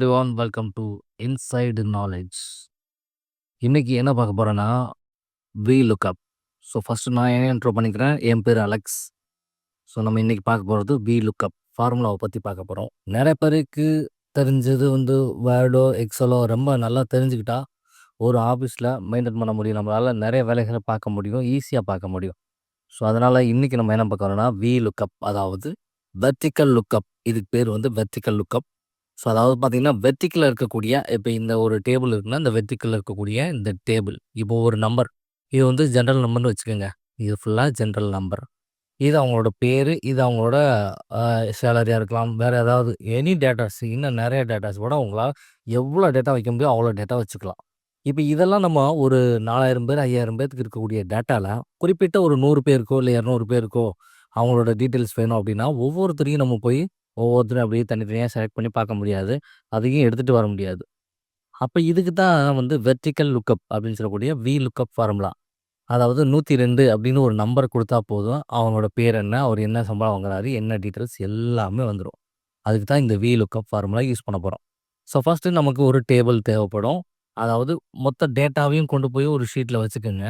Everyone welcome to inside knowledge. இன்றைக்கி என்ன பார்க்க போகிறேன்னா வி லுக்அப் ஸோ ஃபஸ்ட்டு நான் என்ன இன்ட்ரோ பண்ணிக்கிறேன்? என் பேர் அலெக்ஸ். ஸோ நம்ம இன்னைக்கு பார்க்க போகிறது வி லுக்அப் ஃபார்முலாவை பற்றி பார்க்க போகிறோம் நிறைய பேருக்கு தெரிஞ்சது வந்து வேர்டோ எக்ஸலோ ரொம்ப நல்லா தெரிஞ்சுக்கிட்டா ஒரு ஆஃபீஸில் மெயின்டைன் பண்ண முடியும். நம்மளால் நிறைய வேலைகளை பார்க்க முடியும். ஈஸியாக பார்க்க முடியும். ஸோ அதனால் இன்றைக்கி நம்ம என்ன பார்க்குறோம்னா வி லுக்அப் அதாவது வெர்டிக்கல் லுக்அப் இதுக்கு பேர் வந்து வெர்டிக்கல் லுக்அப் ஸோ அதாவது பார்த்தீங்கன்னா வெத்திக்கில் இருக்கக்கூடிய இப்போ இந்த ஒரு டேபிள் இருக்குன்னா இந்த வெத்திக்கில் இருக்கக்கூடிய இந்த டேபிள். இப்போ ஒரு நம்பர். இது வந்து ஜென்ரல் நம்பர்னு வச்சுக்கோங்க. இது ஃபுல்லாக ஜென்ரல் நம்பர். இது அவங்களோட பேர் இது அவங்களோட சேலரியாக இருக்கலாம். வேறு ஏதாவது எனி டேட்டாஸ் இன்னும் நிறைய டேட்டாஸ் கூட அவங்களால் எவ்வளோ டேட்டா வைக்க முடியும் அவ்வளோ டேட்டா வச்சுக்கலாம். இப்போ இதெல்லாம் நம்ம ஒரு நாலாயிரம் பேர் ஐயாயிரம் பேருக்கு இருக்கக்கூடிய டேட்டாவில் குறிப்பிட்ட ஒரு நூறு பேருக்கோ இல்லை இரநூறு பேருக்கோ அவங்களோட டீட்டெயில்ஸ் வேணும் அப்படின்னா ஒவ்வொருத்தரையும் நம்ம போய் ஒவ்வொருத்தரும் அப்படியே தனித்தனியாக செலக்ட் பண்ணி பார்க்க முடியாது. அதையும் எடுத்துகிட்டு வர முடியாது. அப்போ இதுக்கு தான் வந்து வெர்டிக்கல் லுக்கப் அப்படின்னு சொல்லக்கூடிய வி லுக்கப் ஃபார்முலா அதாவது நூற்றி ரெண்டு அப்படின்னு ஒரு நம்பர் கொடுத்தா போதும். அவங்களோட பேர் என்ன அவர் என்ன சம்பளம் வாங்குறாரு என்ன டீட்டெயில்ஸ் எல்லாமே வந்துடும் அதுக்கு தான் இந்த வி லுக்கப் ஃபார்முலா யூஸ் பண்ண போகிறோம் ஸோ ஃபஸ்ட்டு நமக்கு ஒரு டேபிள் தேவைப்படும். அதாவது மொத்த டேட்டாவையும் கொண்டு போய் ஒரு ஷீட்டில் வச்சுக்கோங்க.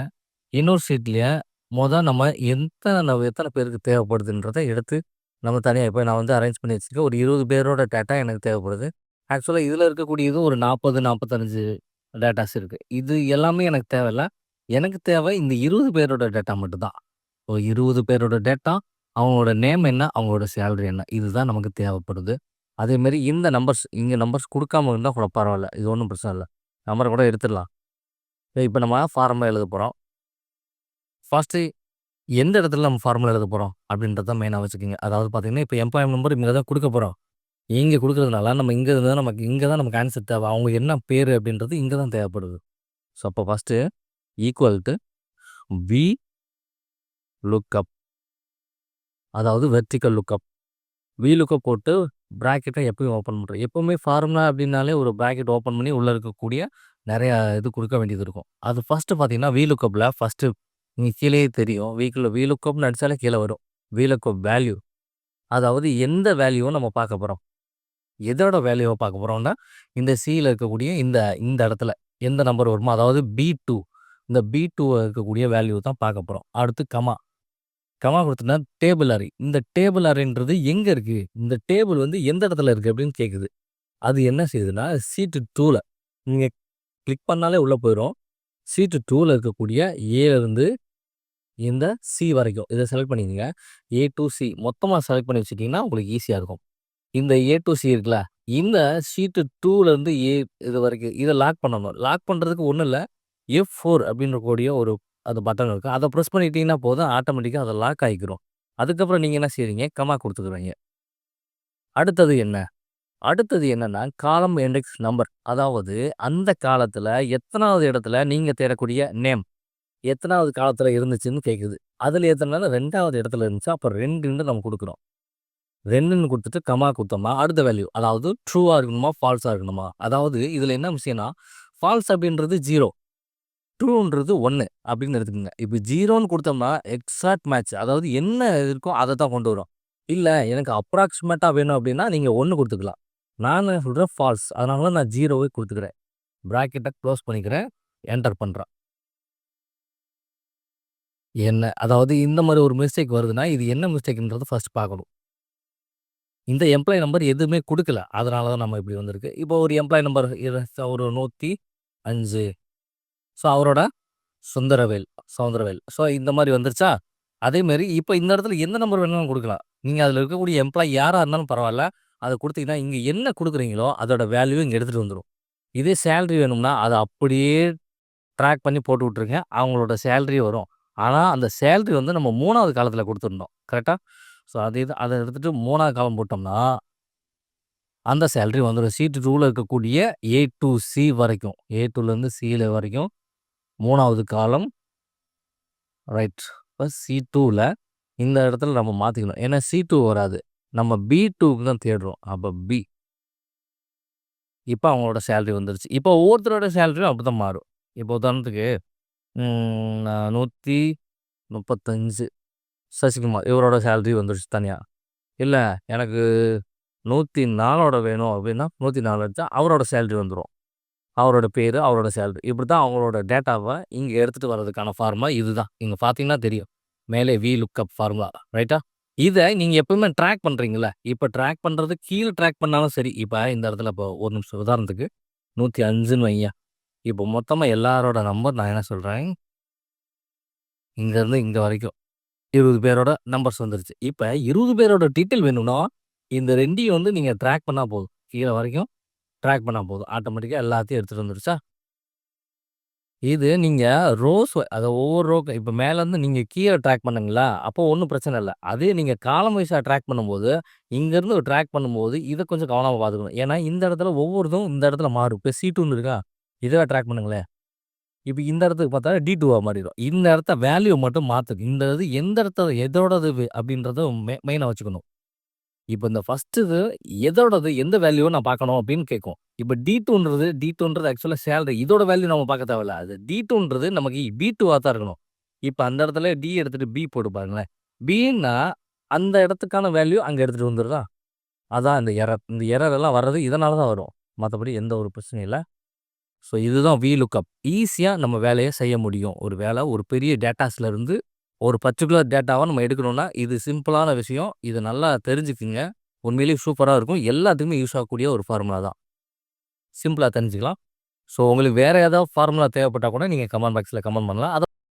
இன்னொரு ஷீட்லேயே மொதல் நம்ம எத்தனை நம்ம எத்தனை பேருக்கு தேவைப்படுதுன்றதை எடுத்து நம்ம தனியாக இப்போ நான் வந்து அரேஞ்ச் பண்ணி வச்சுருக்கேன். ஒரு இருபது பேரோட டேட்டா எனக்கு தேவைப்படுது. ஆக்சுவலாக இதில் இருக்கக்கூடியதும் ஒரு நாற்பது நாற்பத்தஞ்சு டேட்டாஸ் இருக்குது இது எல்லாமே எனக்கு தேவையில்ல. எனக்கு தேவை இந்த இருபது பேரோட டேட்டா மட்டும்தான். ஸோ இருபது பேரோட டேட்டா அவங்களோட நேம் என்ன அவங்களோட சேலரி என்ன இதுதான் நமக்கு தேவைப்படுது. அதேமாரி இந்த நம்பர்ஸ் இங்கே நம்பர்ஸ் கொடுக்காம இருந்தால் கூட பரவாயில்ல. இது ஒன்றும் பிரச்சனை இல்லை. நம்பரை கூட எடுத்துடலாம். இப்போ நம்ம ஃபார்மாக எழுத போகிறோம் ஃபஸ்ட்டு எந்த இடத்துல நம்ம ஃபார்முலா எழுத போகிறோம் அப்படின்றத மெயினாக வச்சுக்கோங்க. அதாவது பார்த்தீங்கன்னா இப்போ எம்ப்ளாய் நம்பர் இங்கே தான் கொடுக்க போகிறோம் இங்கே கொடுக்குறதுனால நம்ம இங்கே இருந்தால் நமக்கு இங்கே தான் நமக்கு ஆன்சர் தேவை. அவங்க என்ன பேர் அப்படின்றது இங்கே தான் தேவைப்படுது. ஸோ அப்போ first equal to V lookup அதாவது வெர்டிக்கல் லுக்கப் வி லுக்கப் போட்டு ப்ராக்கெட்டை எப்பயும் ஓப்பன் பண்ணுறோம் எப்போவுமே ஃபார்முலா அப்படின்னாலே ஒரு ப்ராக்கெட் ஓப்பன் பண்ணி உள்ளே இருக்கக்கூடிய நிறையா இது கொடுக்க வேண்டியது இருக்கும். அது ஃபஸ்ட்டு பார்த்தீங்கன்னா வி லுக்கப்பில் ஃபஸ்ட்டு நீங்கள் கீழே தெரியும். வீக்கில் வி லுக்கப்னு அடித்தாலே கீழே வரும். வி வேல்யூ அதாவது எந்த வேல்யூவும் நம்ம பார்க்க போகிறோம் எதோட வேல்யூவை பார்க்க போகிறோம்னா இந்த சியில் இருக்கக்கூடிய இந்த இந்த இடத்துல எந்த நம்பர் வருமோ அதாவது பி டூ இந்த பி டூ இருக்கக்கூடிய வேல்யூ தான் பார்க்க போகிறோம் அடுத்து கமா கமா கொடுத்தோன்னா டேபிள் அறை இந்த டேபிள் அறைன்றது எங்கே இருக்குது இந்த டேபிள் வந்து எந்த இடத்துல இருக்குது அப்படின்னு கேட்குது அது என்ன செய்யுதுன்னா சீட்டு டூவில் நீங்கள் கிளிக் பண்ணாலே உள்ளே போயிடும் சீட்டு டூவில் இருக்கக்கூடிய ஏலேருந்து இந்த சி வரைக்கும். இதை செலக்ட் பண்ணிக்கோங்க. ஏ டு சி மொத்தமாக செலக்ட் பண்ணி வச்சுட்டிங்கன்னா உங்களுக்கு ஈஸியாக இருக்கும். இந்த ஏ டு சி இருக்குல்ல இந்த சீட்டு டூலேருந்து ஏ இது வரைக்கும் இதை லாக் பண்ணணும். லாக் பண்ணுறதுக்கு ஒன்றும் இல்லை. எஃப் ஃபோர் அப்படின்றக்கூடிய ஒரு அது பட்டன் இருக்குது அதை ப்ரெஸ் பண்ணிட்டீங்கன்னா போதும். ஆட்டோமேட்டிக்காக அதை லாக் ஆகிக்கிறோம் அதுக்கப்புறம் நீங்கள் என்ன செய்கிறீங்க கமா கொடுத்துக்குறீங்க அடுத்தது என்ன? அடுத்தது என்னன்னா காலம் இண்டெக்ஸ் நம்பர் அதாவது அந்த காலத்தில் எத்தனாவது இடத்துல நீங்கள் தேடக்கூடிய நேம் எத்தனாவது காலத்தில் இருந்துச்சுன்னு கேட்குது அதில் எத்தனை ரெண்டாவது இடத்துல இருந்துச்சு அப்போ ரெண்டுன்னு நம்ம கொடுக்குறோம். ரெண்டுன்னு கொடுத்துட்டு கமா கொடுத்தோம்னா அடுத்த வேல்யூ அதாவது ட்ரூவாக இருக்கணுமா ஃபால்ஸாக இருக்கணுமா? அதாவது இதில் என்ன விஷயம்னா ஃபால்ஸ் அப்படின்றது ஜீரோ ட்ரூன்றது ஒன்று அப்படின்னு எடுத்துக்கோங்க. இப்போ ஜீரோன்னு கொடுத்தோம்னா எக்ஸாக்ட் மேட்ச் அதாவது என்ன இருக்கோ அதை தான் கொண்டு வரும். இல்லை எனக்கு அப்ராக்சிமேட்டாக வேணும் அப்படின்னா நீங்கள் ஒன்று கொடுத்துக்கலாம். நான் சொல்கிறேன் ஃபால்ஸ் அதனால நான் ஜீரோவே கொடுத்துக்கிறேன். ப்ராக்கெட்டை க்ளோஸ் பண்ணிக்கிறேன். என்டர் பண்ணுறான் என்ன? அதாவது இந்த மாதிரி ஒரு மிஸ்டேக் வருதுன்னா இது என்ன மிஸ்டேக்ன்றதை ஃபஸ்ட் பார்க்கணும். இந்த எம்ப்ளாயி நம்பர் எதுவுமே கொடுக்கல. அதனால தான் நம்ம இப்படி வந்திருக்கு. இப்போ ஒரு எம்ப்ளாயி நம்பர் ஒரு நூற்றி அஞ்சு. ஸோ அவரோட சுந்தரவேல் சவுந்தரவேல். ஸோ இந்த மாதிரி வந்துருச்சா? அதேமாரி இப்போ இந்த இடத்துல எந்த நம்பர் வேணாலும் கொடுக்கலாம். நீங்கள் அதில் இருக்கக்கூடிய எம்ப்ளாயி யாராக இருந்தாலும் பரவாயில்ல. அதை கொடுத்தீங்கன்னா இங்கே என்ன கொடுக்குறீங்களோ அதோட வேல்யூ இங்கே எடுத்துகிட்டு வந்துடும் இதே சேல்ரி வேணும்னா அதை அப்படியே ட்ராக் பண்ணி போட்டு விட்ருங்க அவங்களோட சேல்ரி வரும். ஆனால் அந்த சேல்ரி வந்து நம்ம மூணாவது காலத்தில் கொடுத்துருந்தோம் கரெக்டாக ஸோ அது இது அதை எடுத்துகிட்டு மூணாவது காலம் போட்டோம்னா அந்த சேல்ரி வந்துடும் சீட்டு டூவில் இருக்கக்கூடிய ஏ டு சி வரைக்கும். ஏ டூலேருந்து சியில் வரைக்கும் மூணாவது காலம். ரைட் இப்போ சி டூவில் இந்த இடத்துல நம்ம மாற்றிக்கணும் ஏன்னா சி டூ வராது. நம்ம பி டூக்கு தான் தேடுறோம். அப்போ பி இப்போ அவங்களோட சேல்ரி வந்துருச்சு. இப்போ ஒவ்வொருத்தரோட சேலரியும் அப்படி தான் மாறும். இப்போ உதாரணத்துக்கு நூற்றி முப்பத்தஞ்சு சசிகுமார் இவரோட சேல்ரி வந்துருச்சு தனியாக இல்லை எனக்கு 104ஓட வேணும் அப்படின்னா 104 அடிச்சா அவரோட சேல்ரி வந்துடும் அவரோட பேர் அவரோட சேல்ரி இப்படி தான் அவங்களோட டேட்டாவை இங்கே எடுத்துகிட்டு வர்றதுக்கான ஃபார்முலா இதுதான். இங்கே பார்த்தீங்கன்னா தெரியும். மேலே வி லுக்கப் ஃபார்முலா ரைட்டா? இதை நீங்க எப்பவுமே ட்ராக் பண்றீங்கல்ல. இப்ப ட்ராக் பண்றது கீழே ட்ராக் பண்ணாலும் சரி. இப்ப இந்த இடத்துல இப்போ ஒரு நிமிஷம் உதாரணத்துக்கு நூத்தி அஞ்சுன்னு வையா இப்போ மொத்தமா எல்லாரோட நம்பர் நான் என்ன சொல்றேன் இங்கருந்து இங்க வரைக்கும் 20 பேரோட நம்பர்ஸ் வந்துருச்சு. இப்ப 20 பேரோட டீட்டெயில் வேணும்னா, இந்த ரெண்டையும் வந்து நீங்க ட்ராக் பண்ணா போதும். கீழே வரைக்கும் ட்ராக் பண்ணால் போதும். ஆட்டோமேட்டிக்காக எல்லாத்தையும் எடுத்துகிட்டு வந்துருச்சா? இது நீங்க ரோஸ் அதை ஒவ்வொரு ரோக்கு இப்ப மேலேருந்து நீங்க கீழே ட்ராக் பண்ணுங்களா அப்போ ஒன்றும் பிரச்சனை இல்லை அதே நீங்க காலம் வைஸாக ட்ராக் பண்ணும்போது, இங்கேருந்து ட்ராக் பண்ணும்போது இத கொஞ்சம் கவனமா பார்த்துக்கணும். ஏன்னா இந்த இடத்துல ஒவ்வொருதும் இந்த இடத்துல மாறும். இப்போ சி டூன்னு இருக்கா? இதுவா ட்ராக் பண்ணுங்களேன். இப்ப இந்த இடத்துக்கு பார்த்தா டி2வா மாறிரும். இந்த இடத்த வேல்யூ மட்டும் மாற்றுக்கு இந்த இது எந்த இடத்த எதோடது அப்படின்றத மெ மெயினா வச்சுக்கணும். இப்ப இந்த ஃபஸ்ட்டு இது எதோடது எந்த வேல்யூவ நான் பார்க்கணும் அப்படின்னு கேட்கும். இப்போ டி டூன்றது டி டூன்றது ஆக்சுவலாக சேலரி. இதோட வேல்யூ நம்ம பார்க்க தேவையில்ல. அது டி2ன்றது நமக்கு பி டூவாக தான் இருக்கணும். இப்போ அந்த இடத்துல டி எடுத்துட்டு பி போட்டு பாருங்களேன். பின்னா அந்த இடத்துக்கான வேல்யூ அங்கே எடுத்துகிட்டு வந்துருதா? அதான் இந்த எரர். இந்த எரர் எல்லாம் வர்றது இதனால தான் வரும். மற்றபடி எந்த ஒரு பிரச்சனையும் இல்லை ஸோ இதுதான் வி லுக்கப். ஈஸியாக நம்ம வேலையை செய்ய முடியும். ஒரு வேலை ஒரு பெரிய டேட்டாஸ்ல இருந்து ஒரு பர்டிகுலர் டேட்டாவாக நம்ம எடுக்கணும்னா, இது சிம்பிளான விஷயம். இது நல்லா தெரிஞ்சுக்கங்க. உண்மையிலேயே சூப்பராக இருக்கும். எல்லாத்துக்குமே யூஸ் ஆகக்கூடிய ஒரு ஃபார்முலா தான். சிம்பிளாக தெரிஞ்சுக்கலாம். ஸோ உங்களுக்கு வேறு ஏதாவது ஃபார்முலா தேவைப்பட்டா கூட நீங்கள் கமெண்ட் பாக்ஸில் கமெண்ட் பண்ணலாம். அதை